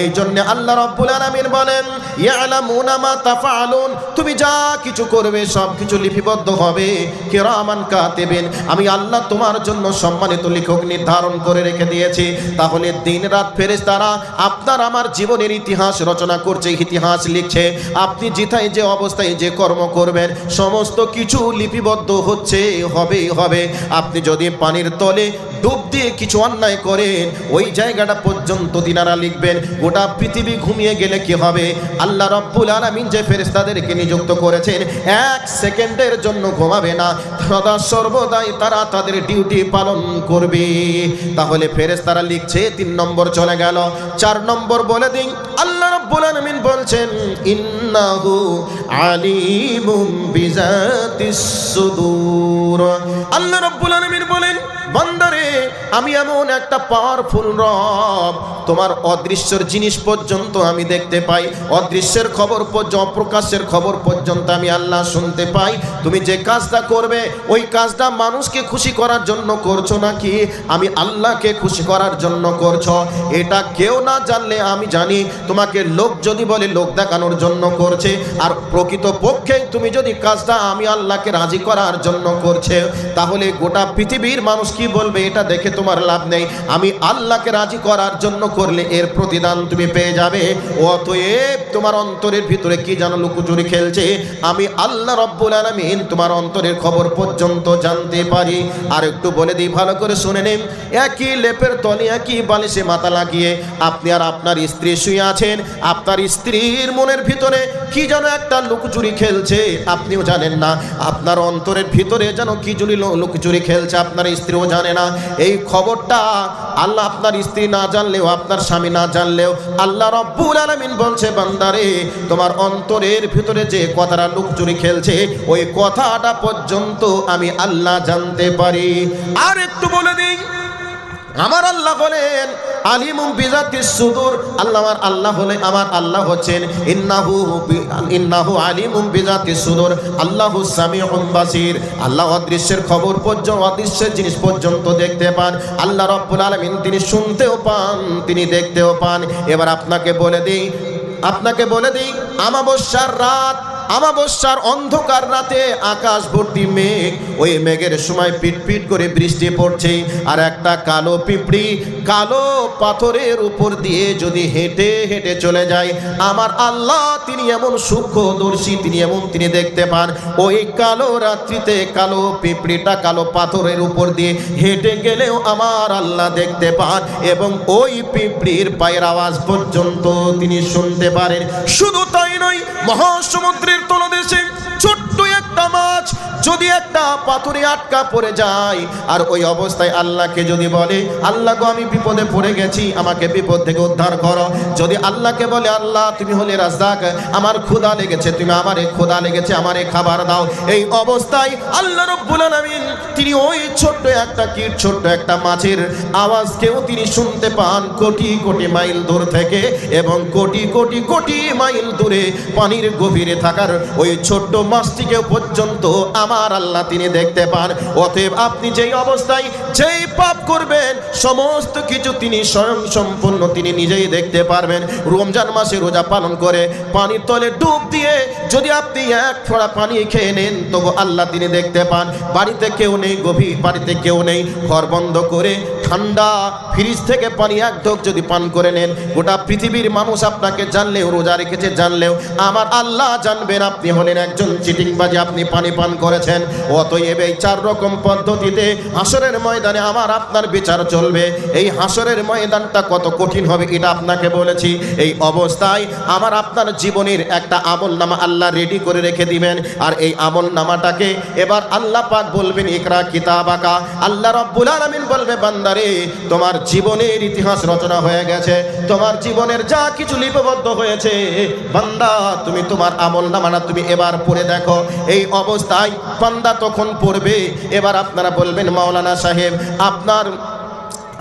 এই জন্য আল্লাহ রব্বুল আলামিন বলেন, ইয়ালামুনা মা তাফআলুন তুমি যা কিছু করবে সব কিছু লিপিবদ্ধ হবে। কিরামান কাতিবিন, আমি আল্লাহ তোমার জন্য সম্মানিত লেখক নির্ধারণ করে রেখে দিয়েছি। তাহলে দিন রাত ফেরেশতারা আপনার আমার জীবনের ইতিহাস রচনা করছে, ইতিহাস লিখছে। আপনি যেথায় যে অবস্থায় যে কর্ম করবেন, সমস্ত কিছু লিপিবদ্ধ হচ্ছে, হবেই হবে। আপনি যদি পানির তলে ডুব দিয়ে কিছু অন্যায় করেন, ওই জায়গাটা পর্যন্ত তিনারা লিখবেন। গোটা পৃথিবী ঘুমিয়ে গেলে কি হবে? আল্লাহ রব্বুল আলামিন যে ফেরেশতাদেরকে নিযুক্ত করেছেন, এক সেকেন্ডের জন্য ঘুমাবে না। সদা সর্বদাই তারা তাদের ডিউটি পালন করবে। তাহলে ফেরেশতারা লিখছে, তিন নম্বর চলে গেল। চার নম্বর বলে দিন, আল্লাহ রব্বুল আলামিন বলছেন, ইন্নাহু আলিমুম বিজাতিস সুদূর। আল্লাহ রব্বুল আলামিন বলেন বান্দারে আমি এমন একটা পাওয়ারফুল রব। তোমার অদৃশ্যের জিনিস পর্যন্ত আমি দেখতে পাই। অদৃশ্যের খবর পর্যন্ত অপ্রকাশের খবর পর্যন্ত আমি আল্লাহ শুনতে পাই। তুমি যে কাজটা করবে, ওই কাজটা মানুষকে খুশি করার জন্য করছ নাকি? আমি আল্লাহকে খুশি করার জন্য করছ। এটা কেউ না জানলে আমি জানি, তোমাকে লোক যদি বলে লোক দেখানোর জন্য করছে, আর প্রকৃত পক্ষে তুমি যদি কাজটা আমি আল্লাহকে রাজি করার জন্য করছে, তাহলে গোটা পৃথিবীর মানুষ কি বলবে এটা দেখে তোমার লাভ নেই। আমি আল্লাহকে রাজি করার জন্য করলে এর প্রতিদান তুমি পেয়ে যাবে। অতএব তোমার অন্তরের ভিতরে কি যেন লুকোচুরি খেলছে, আমি আল্লাহ রব্বুল আলমিন তোমার অন্তরের খবর পর্যন্ত জানতে পারি। আর একটু বলে দিই, ভালো করে শুনে নিন। একই লেপের তলে, একই বালিশে মাথা লাগিয়ে আপনি আর আপনার স্ত্রী শুয়ে আছেন। আপনার স্ত্রীর মনের ভিতরে কি যেন একটা লুকোচুরি খেলছে, আপনিও জানেন না। আপনার অন্তরের ভিতরে যেন কি জুড়ি লুকোচুরি খেলছে, আপনার স্ত্রীও জানে না। এই খবরটা আল্লাহ আপনার স্ত্রী না জানলেও, আপনার স্বামী না জানলেও আল্লাহ রব্বুল আলমিন বলছে, বান্দারে, তোমার অন্তরের ভিতরে যে কথাটা লুকচুরি খেলছে, ওই কথাটা পর্যন্ত আমি আল্লাহ জানতে পারি। আর একটু বলে দিই আমার আল্লাহ বলেন, আলিমুম বিজাতি সুদূর। আল্লাহ আমার আল্লাহ হলে আমার আল্লাহ হচ্ছেন, ইন্নাহু ইন্নাহু আলিমুম বিজাতি সুদূর। আল্লাহু সামিউন বাসির। আল্লাহ অদৃশ্যের খবর পর্যন্ত অদৃশ্যের জিনিস পর্যন্ত দেখতে পান। আল্লাহ রব্বুল আলামিন তিনি শুনতেও পান, তিনি দেখতেও পান। এবার আপনাকে বলে দিই, আপনাকে বলে দিই, আমাবস্যার রাত আমাবস্যার অন্ধকার রাতে আকাশ ভর্তি মেঘ। ওই মেঘের সময় পিট পিট করে বৃষ্টি পড়ছে। আর একটা কালো পিঁপড়ি কালো পাথরের উপর দিয়ে যদি হেঁটে হেঁটে চলে যায়, আমার আল্লাহ তিনি এমন সূক্ষ্মদর্শী, তিনি এমন তিনি দেখতে পান। ওই কালো রাত্রিতে কালো পিঁপড়িটা কালো পাথরের উপর দিয়ে হেঁটে গেলেও আমার আল্লাহ দেখতে পান। এবং ওই পিঁপড়ির পায়ের আওয়াজ পর্যন্ত তিনি শুনতে পারেন। শুধু তাই নয় মহাসমুদ্রের তলদেশে ছোট্ট একটা মাছ যদি একটা পাথরে আটকা পড়ে যায়, আর ওই অবস্থায় আল্লাহকে যদি বলে, আল্লাহ গো, আমি বিপদে পড়ে গেছি, আমাকে বিপদ থেকে উদ্ধার করো। যদি আল্লাহকে বলে, আল্লাহ, তুমি হলে রাজদাক আমার ক্ষুধা লেগেছে, তুমি আমারে ক্ষুধা লেগেছে, আমারে খাবার দাও। এই অবস্থায় আল্লাহ রব্বুল আলামিন, তিনি ওই ছোট্ট একটা কীট, ছোট্ট একটা মাছের আওয়াজকেও তিনি শুনতে পান কোটি কোটি মাইল দূর থেকে এবং কোটি কোটি কোটি মাইল দূরে পানির গভীরে থাকার ওই ছোট্ট মাছটিকেও পর্যন্ত আমার আল্লাহ তিনি দেখতে পান। অতএব আপনি যেই অবস্থায় যেই পাপ করবেন, সমস্ত কিছু তিনি স্বয়ং সম্পূর্ণ তিনি নিজেই দেখতে পারবেন। রমজান মাসে রোজা পালন করে পানির তলে ডুব দিয়ে যদি আপনি এক ফোঁড়া পানি খেয়ে নেন, তবু আল্লাহ তিনি দেখতে পান। বাড়িতে কেউ নেই, গভীর বাড়িতে কেউ নেই। ঘর বন্ধ করে ঠান্ডা ফ্রিজ থেকে পানি এক ঢোক যদি পান করে নেন, গোটা পৃথিবীর মানুষ আপনাকে জানলেও, রোজা রেখেছে জানলেও, আমার আল্লাহ জানবেন, আপনি হলেন একজন চিটিংবাজি, আপনি পানি পান করেছেন। অতএব এই চার রকম পদ্ধতিতে হাসরের ময়দানে আমার আপনার বিচার চলবে। এই হাসরের ময়দানটা কত কঠিন হবে এটা আপনাকে বলেছি। এই অবস্থায় আমার আপনার জীবনের একটা আমল নামা আল্লাহ রেডি করে রেখে দিবেন। আর এই আমল নামাটাকে এবার আল্লাহ পাক বলবেন, ইকরা কিতাবাকা। আল্লাহ রব্বুল আলামিন বলবে, বান্দারে, তোমার জীবনের ইতিহাস রচনা হয়ে গেছে। তোমার জীবনের যা কিছু লিপিবদ্ধ হয়েছে। বান্দা, তুমি তোমার আমল নামানা তুমি এবার পড়ে দেখো। এই অবস্থায় বান্দা তখন পড়বে। এবার আপনারা বলবেন মাওলানা সাহেব আপনার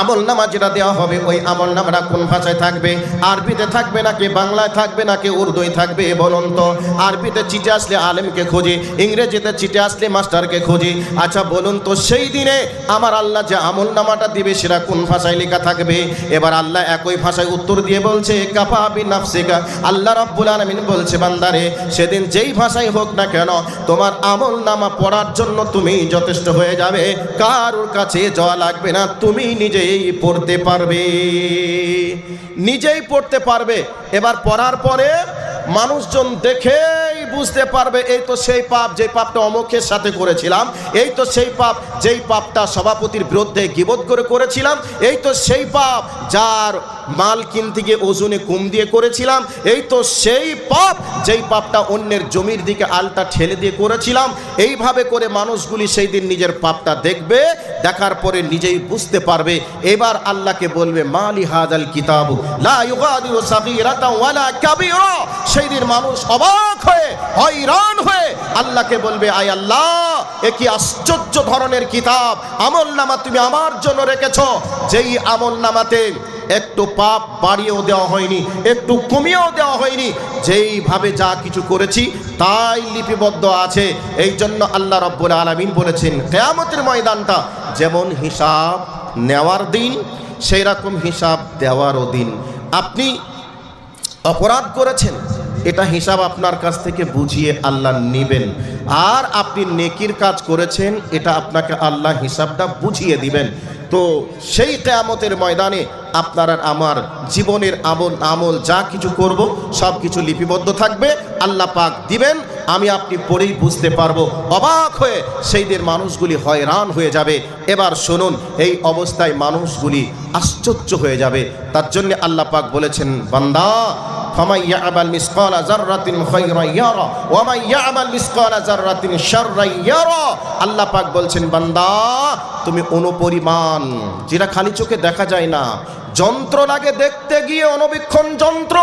আমল নামা যেটা দেওয়া হবে, ওই আমল নামাটা কোন ভাষায় থাকবে? আরবিতে থাকবে নাকি বাংলায় থাকবে নাকি উর্দুয় থাকবে বলুন তো। আরবিতে চিঠি আসলে আলেমকে খুঁজি, ইংরেজিতে চিঠি আসলে মাস্টারকে খুঁজি। আচ্ছা বলুন তো, সেই দিনে আমার আল্লাহ যে আমল নামাটা দিবে সেটা কোন ভাষায় লেখা থাকবে? এবার আল্লাহ একই ভাষায় উত্তর দিয়ে বলছে, কাফা বি নাফসিকা। আল্লাহ রাব্বুল আলামিন বলছে, বান্দারে, সেদিন যেই ভাষায় হোক না কেন, তোমার আমল নামা পড়ার জন্য তুমি যথেষ্ট হয়ে যাবে। কারোর কাছে যাওয়া লাগবে না, তুমি নিজেই পড়তে পারবে। নিজেই পড়তে পারবে। এবার পড়ার পরে মানুষজন দেখেই বুঝতে পারবে, এই তো সেই পাপ যে পাপটা অমুখের সাথে করেছিলাম, এই তো সেই পাপ, যেই পাপটা সভাপতির বিরুদ্ধে গিবোধ করে করেছিলাম, এই তো সেই পাপ যার মাল কিনতে গিয়ে ওজনে কম দিয়ে করেছিলাম, এই তো সেই পাপ, যেই পাপটা অন্যের জমির দিকে আলটা ঠেলে দিয়ে করেছিলাম, এইভাবে করে মানুষগুলি সেই দিন নিজের পাপটা দেখবে, দেখার পরে নিজেই বুঝতে পারবে। এবার আল্লাহকে বলবে, মালি হাদাল কিতাব সেই দিন মানুষ অবাক হয়ে, হয়রান হয়ে আল্লাহকে বলবে, আয় আল্লাহ, এ কি আশ্চর্য ধরনের কিতাব আমল নামা তুমি আমার জন্য রেখেছ। যেই আমল নামাতে একটু পাপ বাড়িয়েও দেওয়া হয়নি, একটু কমিয়েও দেওয়া হয়নি। যেইভাবে যা কিছু করেছি, তাই লিপিবদ্ধ আছে। এই জন্য আল্লাহ রব্বুল আলমিন বলেছেন, কেয়ামতের ময়দানটা যেমন হিসাব নেওয়ার দিন সেই রকম হিসাব দেওয়ারও দিন। আপনি অপরাধ করেছেন এটা হিসাব আপনার কাছ থেকে বুঝিয়ে আল্লাহ নেবেন। আর আপনি নেকির কাজ করেছেন, এটা আপনাকে আল্লাহ হিসাবটা বুঝিয়ে দিবেন। তো সেই কেয়ামতের ময়দানে আপনার আমার জীবনের আমল আমল যা কিছু করব, সব কিছু লিপিবদ্ধ থাকবে, আল্লাহ পাক দিবেন, আমি আপনি পড়েই বুঝতে পারব। অবাক হয়ে সেই দিন মানুষগুলি হয়রান হয়ে যাবে। এবার শুনুন, এই অবস্থায় মানুষগুলি আশ্চর্য হয়ে যাবে। তার জন্য আল্লাহ পাক বলেছেন, বান্দা ফামাই يعمل مثقال যাররাতিন خيرا يرى ومن يعمل مثقال মিসকালা شرا يرى আল্লাহ পাক বলছেন, বান্দা, তুমি অনুপরিমাণ, যেটা খালি চোখে দেখা যায় না যন্ত্র লাগে দেখতে গিয়ে অনবীক্ষণ যন্ত্র।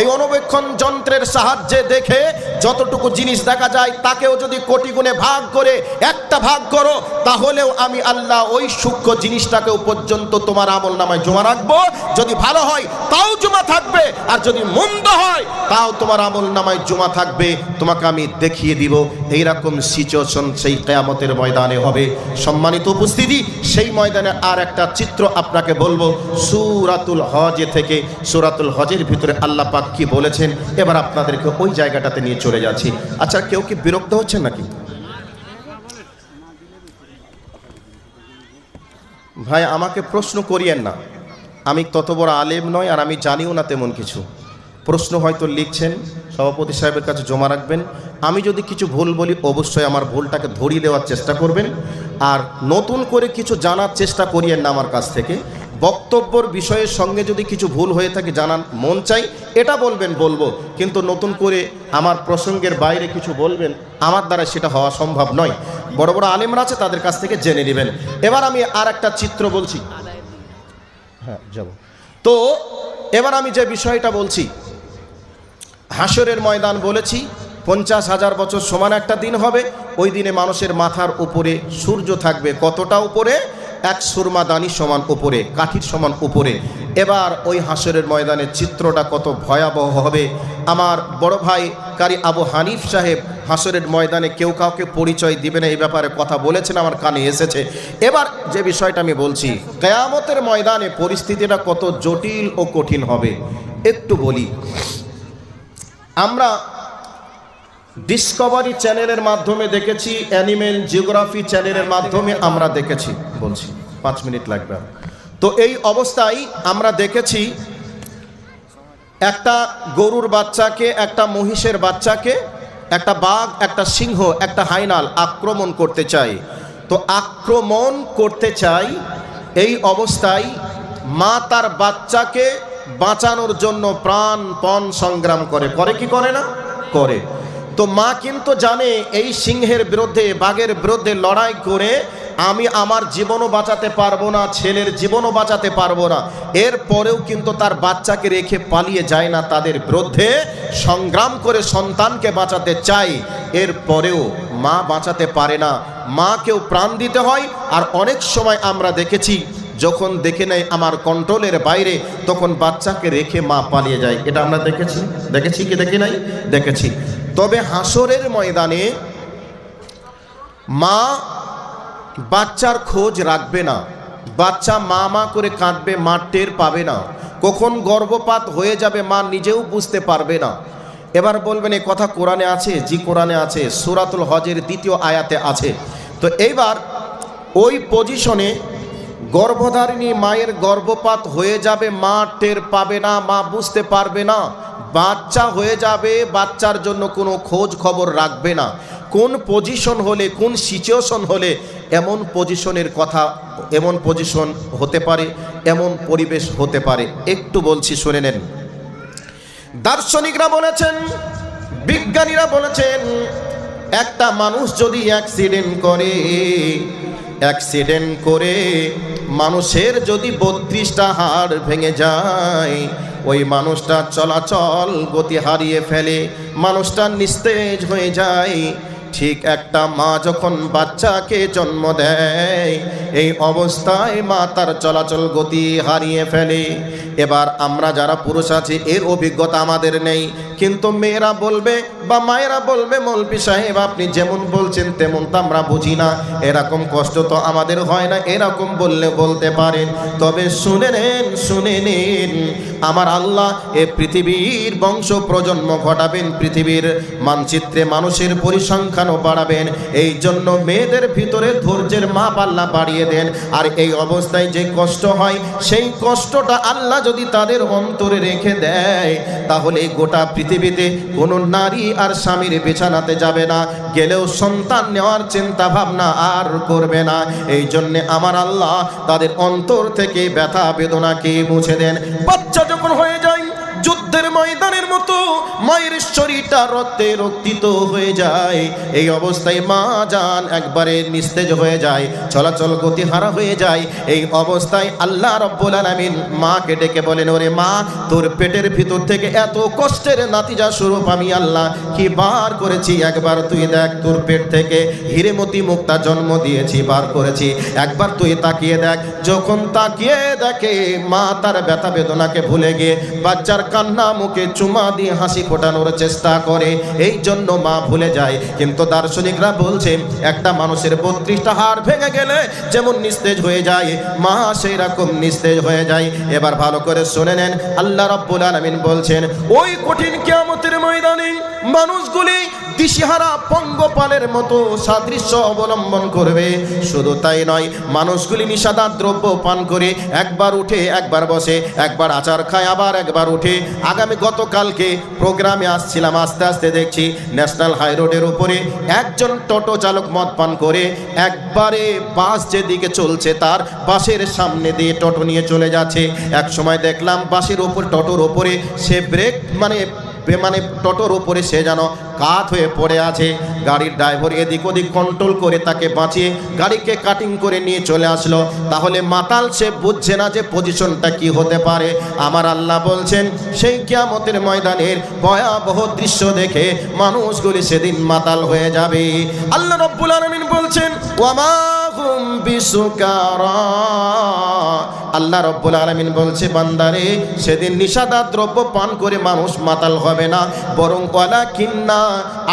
এই অনবীক্ষণ যন্ত্রের সাহায্যে দেখে যতটুকু জিনিস দেখা যায়, তাকেও যদি কোটি গুণে ভাগ করে একটা ভাগ করো, তাহলেও আমি আল্লাহ ওই সূক্ষ্ম জিনিসটাকেও পর্যন্ত তোমার আমল নামায় জমা রাখব। যদি ভালো হয়, তাও জমা থাকবে। আর যদি মন্দ হয়, তাও তোমার আমল নামায় জমা থাকবে। তোমাকে আমি দেখিয়ে দিব, এইরকম সিচুয়েশন সেই কেয়ামতের ময়দানে হবে। সম্মানিত উপস্থিতি, সেই ময়দানে আর একটা চিত্র আপনাকে বলব। সুরাতুল হজে থেকে সুরাতুল হজের ভিতরে আল্লাহ পাক কি বলেছেন? এবার আপনাদেরকে ওই জায়গাটাতে নিয়ে চলে যাচ্ছি। আচ্ছা কেউ কি বিরক্ত হচ্ছেন নাকি? ভাই, আমাকে প্রশ্ন করিয়েন না। আমি তত বড় আলেম নয় আর আমি জানিও না তেমন কিছু। প্রশ্ন হয়তো লিখছেন, সভাপতি সাহেবের কাছে জমা রাখবেন। আমি যদি কিছু ভুল বলি, অবশ্যই আমার ভুলটাকে ধরিয়ে দেওয়ার চেষ্টা করবেন। আর নতুন করে কিছু জানার চেষ্টা করিয়েন না আমার কাছ থেকে। বক্তব্যর বিষয়ের সঙ্গে যদি কিছু ভুল হয়ে থাকে জানান, মন চাই, এটা বলবেন, বলব। কিন্তু নতুন করে আমার প্রসঙ্গের বাইরে কিছু বলবেন, আমার দ্বারা সেটা হওয়া সম্ভব নয়। বড় বড় আলেমরা আছে, তাদের কাছ থেকে জেনে নেবেন। এবার আমি আর একটা চিত্র বলছি। হ্যাঁ যাব। তো, এবার আমি যে বিষয়টা বলছি হাসরের ময়দান বলেছি, পঞ্চাশ হাজার বছর সমান একটা দিন হবে, ওই দিনে মানুষের মাথার উপরে সূর্য থাকবে কতটা উপরে? এক সুরমাদানি সমান উপরে, কাঠির সমান উপরে। এবার ওই হাসরের ময়দানের চিত্রটা কত ভয়াবহ হবে। আমার বড় ভাই কারি আবু হানিফ সাহেব হাসরের ময়দানে কেউ কাউকে পরিচয় দিবে না, এই ব্যাপারে কথা বলেছেন, আমার কানে এসেছে। এবার যে বিষয়টা আমি বলছি, কেয়ামতের ময়দানে পরিস্থিতিটা কত জটিল ও কঠিন হবে। একটু বলি, আমরা ডিসকভারি চ্যানেলের মাধ্যমে দেখেছি অ্যানিমেল জিওগ্রাফি চ্যানেলের মাধ্যমে আমরা দেখেছি, বলছি। পাঁচ মিনিট লাগবে। তো এই অবস্থায় আমরা দেখেছি, একটা গরুর বাচ্চাকে, একটা মহিষের বাচ্চাকে, একটা বাঘ, একটা সিংহ, একটা হাইনাল আক্রমণ করতে চায়। তো আক্রমণ করতে চাই এই অবস্থায় মা তার বাচ্চাকে বাঁচানোর জন্য প্রাণপণ সংগ্রাম করে। করে কি করে না? করে। তো মা কিন্তু জানে এই সিংহের বিরুদ্ধে, বাঘের বিরুদ্ধে লড়াই করে আমি আমার জীবনও বাঁচাতে পারব না, ছেলের জীবনও বাঁচাতে পারব না। এর পরেও কিন্তু তার বাচ্চাকে রেখে পালিয়ে যায় না তাদের বিরুদ্ধে। সংগ্রাম করে সন্তানকে বাঁচাতে চাই। এর পরেও মা বাঁচাতে পারে না। মাকেও প্রাণ দিতে হয়। আর অনেক সময় আমরা দেখেছি, যখন দেখে নেয় আমার কন্ট্রোলের বাইরে, তখন বাচ্চাকে রেখে মা পালিয়ে যায়। এটা আমরা দেখেছি? দেখেছি কি দেখি নাই? দেখেছি। তবে হাসরের ময়দানে মা বাচ্চার খোঁজ রাখবে না। বাচ্চা মা মা করে কাঁদবে, মা টের পাবে না। কখন গর্ভপাত হয়ে যাবে মা নিজেও বুঝতে পারবে না। এবার বলবেন, এ কথা কোরআনে আছে? জি, কোরআনে আছে। সুরাতুল হজের দ্বিতীয় আয়াতে আছে। তো এইবার ওই পজিশনে গর্ভধারিণী মায়ের গর্ভপাত হয়ে যাবে, মা টের পাবে না, মা বুঝতে পারবে না। বাচ্চা হয়ে যাবে, বাচ্চার জন্য কোনো খোঁজ খবর রাখবে না। কোন পজিশন হলে, কোন সিচুয়েশন হলে এমন পজিশনের কথা, এমন পজিশন হতে পারে, এমন পরিবেশ হতে পারে। একটু বলছি, শুনে নেন। দার্শনিকরা বলেছেন, বিজ্ঞানীরা বলেছেন, একটা মানুষ যদি অ্যাক্সিডেন্ট করে অ্যাক্সিডেন্ট করে মানুষের যদি বত্রিশটা হাড় ভেঙে যায় ওই মানুষটা চলাচল গতি হারিয়ে ফেলে মানুষটা নিস্তেজ হয়ে যায়। ঠিক একটা মা যখন বাচ্চাকে জন্ম দেয়, এই অবস্থায় মা তার চলাচল গতি হারিয়ে ফেলে। এবার আমরা যারা পুরুষ আছি, এর অভিজ্ঞতা আমাদের নেই। কিন্তু মেয়েরা বলবে বা মায়েরা বলবে মলপি সাহেব, আপনি যেমন বলছেন তেমন তো আমরা বুঝি না। এরকম কষ্ট তো আমাদের হয় না, এরকম বললে বলতে পারেন। তবে শুনে নেন, শুনে নিন, আমার আল্লাহ এ পৃথিবীর বংশ প্রজন্ম ঘটাবেন। পৃথিবীর মানচিত্রে মানুষের পরিসংখ্যানও বাড়াবেন? এই জন্য মেয়েদের ভিতরে ধৈর্যের মা পাল্লা বাড়িয়ে দেন। আর এই অবস্থায় যে কষ্ট হয়, সেই কষ্টটা আল্লাহ যদি তাদের অন্তরে রেখে দেয়, তাহলে গোটা পৃথিবীতে কোনো নারী আর স্বামীর বিছানাতে যাবে না। গেলেও সন্তান নেওয়ার চিন্তা ভাবনা আর করবে না। এই জন্যে আমার আল্লাহ তাদের অন্তর থেকে ব্যথা বেদনাকে মুছে দেন। বাচ্চা যখন হয়ে যায় যুদ্ধের ময়দানের মতো মায়ের শরীরটা রক্তে রক্তিত হয়ে যায়। এই অবস্থায় মা যান একবারে নিস্তেজ হয়ে যায়, চলাচল গতি হারা হয়ে যায়। এই অবস্থায় আল্লাহ রব্বুল আলামিন মাকে ডেকে বলেন, ওরে মা, তোর পেটের ভিতর থেকে এত কষ্টের নাতিজা স্বরূপ আমি আল্লাহ কি বার করেছি? একবার তুই দেখ, তোর পেট থেকে হিরেমতি মুক্তা জন্ম দিয়েছি, বার করেছি। একবার তুই তাকিয়ে দেখ, যখন তাকিয়ে দেখে মা তার ব্যথা বেদনাকে ভুলে গিয়ে বাচ্চার কান্না মুখে চুমা দিয়ে হাসি ফোটানোর চেষ্টা করে, এই জন্য মা ভুলে যায়। কিন্তু দার্শনিকরা বলছে, একটা মানুষের বত্রিশটা হাড় ভেঙে গেলে যেমন নিস্তেজ হয়ে যায়, মা সেই রকম নিস্তেজ হয়ে যায়। এবার ভালো করে শুনে নেন, আল্লাহ রব্বুল আলামিন বলছেন, ওই কঠিন কিয়ামতের ময়দানে মানুষগুলি দিশিহারা পঙ্গপালের মতো সাদৃশ্য অবলম্বন করবে। শুধু তাই নয়, মানুষগুলি নিষাদার দ্রব্য পান করে একবার উঠে একবার বসে, একবার আচার খায়, আবার একবার উঠে আগামী গতকালকে প্রোগ্রামে আসছিলাম, আস্তে আস্তে দেখছি ন্যাশনাল হাই রোডের উপরে একজন টোটো চালক মদ পান করে একবারে বাস যেদিকে চলছে তার বাসের সামনে দিয়ে টোটো নিয়ে চলে যাচ্ছে। এক সময় দেখলাম বাসের ওপর, টোটোর ওপরে সে ব্রেক মানে মানে টোটোর উপরে সে যেন কাত হয়ে পড়ে আছে। গাড়ির ড্রাইভার এদিক ওদিক কন্ট্রোল করে তাকে বাঁচিয়ে গাড়িকে কাটিং করে নিয়ে চলে আসলো। তাহলে মাতাল সে বুঝছে না যে পজিশনটা কি হতে পারে। আমার আল্লাহ বলছেন, সেই কিয়ামতের ময়দানের ভয়াবহ দৃশ্য দেখে মানুষগুলি সেদিন মাতাল হয়ে যাবে। আল্লাহ রব্বুল আলমিন বলছেন ওয়ামা হুম বিসুকারা আল্লাহ রব্বুল আলমিন বলছে, বান্দারে, সেদিন নিষাদা দ্রব্য পান করে মানুষ মাতাল হবে না, বরং ওয়ালা কিন্না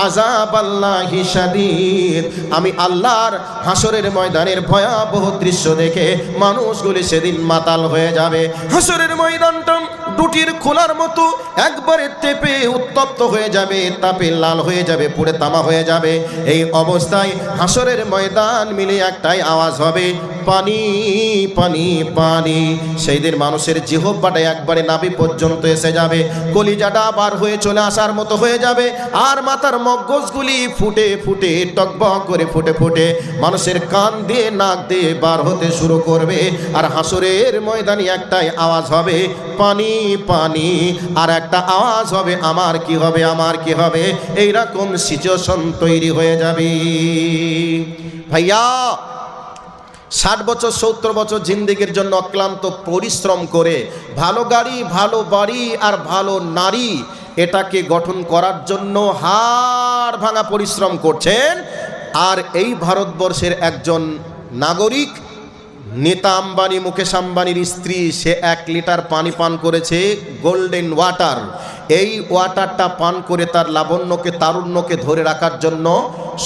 আজাব আল্লাহ হিসাদিদ আমি আল্লাহর হাসরের ময়দানের ভয়াবহ দৃশ্য দেখে মানুষগুলি সেদিন মাতাল হয়ে যাবে। হাসরের ময়দানটা দুটির খোলার মতো একবারে তেপে উত্তপ্ত হয়ে যাবে, তাপে লাল হয়ে যাবে, পুড়ে তামা হয়ে যাবে। এই অবস্থায় হাসরের ময়দান মিলে একটাই আওয়াজ হবে, পানি পানি পানি। সেই দিন মানুষের জিহব্বাটা একবারে নাভি পর্যন্ত এসে যাবে, কলিজাটা বার হয়ে চলে আসার মতো হয়ে যাবে, আর মাথার মগজগুলি ফুটে ফুটে, টকবক করে ফুটে ফুটে মানুষের কান দিয়ে, নাক দিয়ে বার হতে শুরু করবে, আর হাসরের ময়দানি একটাই আওয়াজ হবে পানি পানি। আর একটা আওয়াজ হবে, আমার কি হবে, আমার কি হবে? এইরকম সিচুয়েশন তৈরি হয়ে যাবে। ভাইয়া, ষাট বছর, সত্তর বছর জিন্দিগির জন্য অক্লান্ত পরিশ্রম করে ভালো গাড়ি, ভালো বাড়ি আর ভালো নারী এটাকে গঠন করার জন্য হাড় ভাঙা পরিশ্রম করছেন। আর এই ভারতবর্ষের একজন নাগরিক নেতা আম্বানি মুকেশ আম্বানির স্ত্রী সে এক লিটার পানি পান করেছে গোল্ডেন ওয়াটার এই ওয়াটারটা পান করে তার লাবণ্যকে, তারুণ্যকে ধরে রাখার জন্য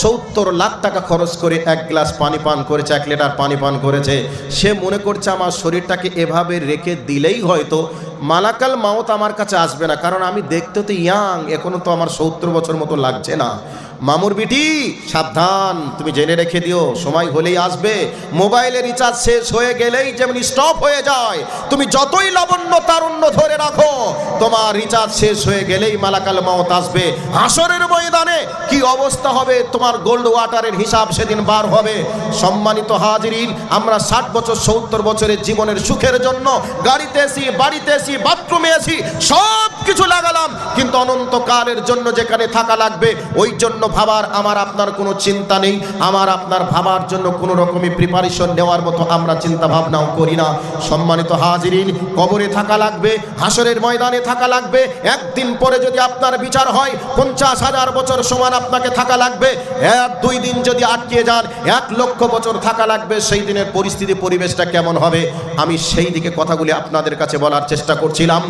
সত্তর লাখ টাকা খরচ করে এক গ্লাস পানি পান করেছে, এক লিটার পানি পান করেছে। সে মনে করছে আমার শরীরটাকে এভাবে রেখে দিলেই হয়তো মালাকাল মাওত আমার কাছে আসবে না, কারণ আমি দেখতে তো ইয়াং, এখনও তো আমার সত্তর বছর মতো লাগছে না। মামুর বিটি, সাবধান, তুমি জেনে রেখে দিও, সময় হলেই আসবে। মোবাইলের রিচার্জ শেষ হয়ে গেলেই যেমন স্টপ হয়ে যায়, তুমি যতই লাবণ্য, তারুণ্য ধরে রাখো, তোমার রিচার্জ শেষ হয়ে গেলেই মালাকাল মত আসবে। আসরের ময়দানে কি অবস্থা হবে? তোমার গোল্ড ওয়াটারের হিসাব সেদিন বার হবে। সম্মানিত হাজিরিন, আমরা ষাট বছর, সত্তর বছরের জীবনের সুখের জন্য গাড়িতে এসি, বাড়িতে এসি, বাথরুমে এসি, সব কিন্তু অনন্তকালের জন্য যেখানে থাকা লাগবে, ওই জন্য ভাবার আমার আপনার কোনো চিন্তা নেই। আমার আপনার ভাবার জন্য কোনো রকমই প্রিপারেশন নেওয়ার মতো আমরা চিন্তা ভাবনাও করি না। সম্মানিত হাজিরিন, কবরে থাকা লাগবে হাসরের ময়দানে থাকা লাগবে, একদিন পরে যদি আপনার বিচার হয়, পঞ্চাশ হাজার বছর সমান আপনাকে থাকা লাগবে। এক, দুই দিন যদি আটকে যান, এক লক্ষ বছর থাকা লাগবে, সেই দিনের পরিস্থিতি, পরিবেশটা কেমন হবে? আমি সেই দিকে কথাগুলি আপনাদের কাছে বলার চেষ্টা করছিলাম।